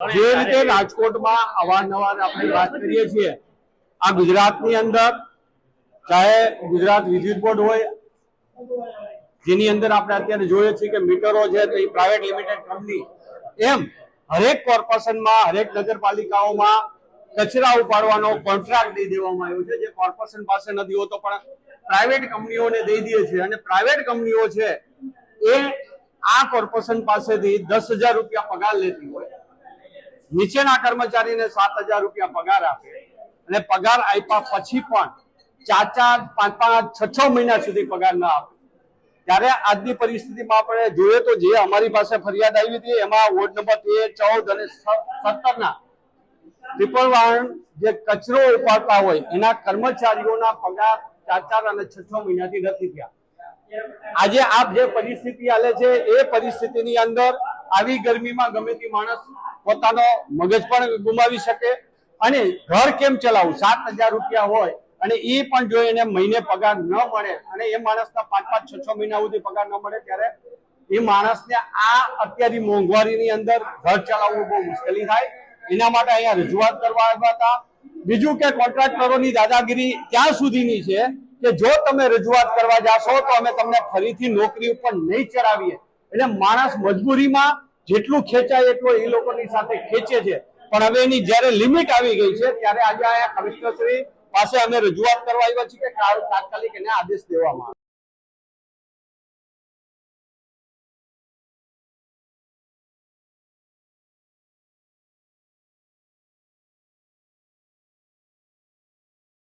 જે રીતે રાજકોટમાં અવારનવાર આપણે વાત કરીએ છીએ આ ગુજરાતની અંદર ચાહે ગુજરાત વિદ્યુત બોર્ડ હોય જેની અંદર આપણે અત્યારે જોઈએ છીએ કે મીટરો છે તો એ પ્રાઇવેટ લિમિટેડ કંપની એમ હરેક કોર્પોરેશનમાં હરેક નગરપાલિકાઓમાં કચરા ઉપાડવાનો કોન્ટ્રાક્ટ દઈ દેવામાં આવ્યો છે જે કોર્પોરેશન પાસે નથી હોતો પણ પ્રાઇવેટ કંપનીઓને દઈ દે છે. અને પ્રાઇવેટ કંપનીઓ છે એ આ કોર્પોરેશન પાસેથી દસ હજાર રૂપિયા પગાર લેતી હોય નીચેના કર્મચારીને સાત હજાર રૂપિયા પગાર આપે અને પગાર આપ્યા પછી પણ ચાર ચાર, પાંચ પાંચ, છ છ મહિના સુધી પગાર ના આપે. ત્યારે આજની પરિસ્થિતિમાં આપણે જોઈએ તો જે અમારી પાસે ફરિયાદ આવી હતી, એમાં વોર્ડ નંબર તેર ચૌદ અને સત્તર ના ટ્રિપલ વાહન જે કચરો ઉપાડતા હોય, એના કર્મચારીઓના પગાર ચાર ચાર અને છ છ મહિનાથી નથી થયા. આજે આપ જે પરિસ્થિતિ આલે છે, એ પરિસ્થિતિની અંદર આવી ગરમીમાં ગમે તે માણસ પોતાનો મગજ પણ ગુમાવી શકે અને ઘર કેમ ચલાવવું સાત હજાર રૂપિયા હોય અને એ પણ જો એને મહિને પગાર ન મળે અને એ માણસના પાંચ પાંચ, છ છ મહિના સુધી પગાર ન મળે, ત્યારે એ માણસને આ અત્યારની મોંઘવારીની અંદર ઘર ચલાવવું બહુ મુશ્કેલી થાય. એના માટે અહીંયા રજૂઆત કરવા આવ્યા હતા. બીજું કે કોન્ટ્રાક્ટરોની દાદાગીરી ત્યાં સુધીની છે કે જો તમે રજૂઆત કરવા જાશો તો અમે તમને ફરીથી નોકરી ઉપર નહીં ચડાવીએ. એટલે માણસ મજબૂરીમાં જેટલું ખેંચાય એટલું એ લોકોની સાથે ખેંચે છે. પણ હવે એની જ્યારે લિમિટ આવી ગઈ છે, ત્યારે આજે અહીંયા કમિશનરશ્રી પાસે અમે રજૂઆત કરવા આવ્યા છીએ કે તાત્કાલિક એને આદેશ દેવામાં આવે.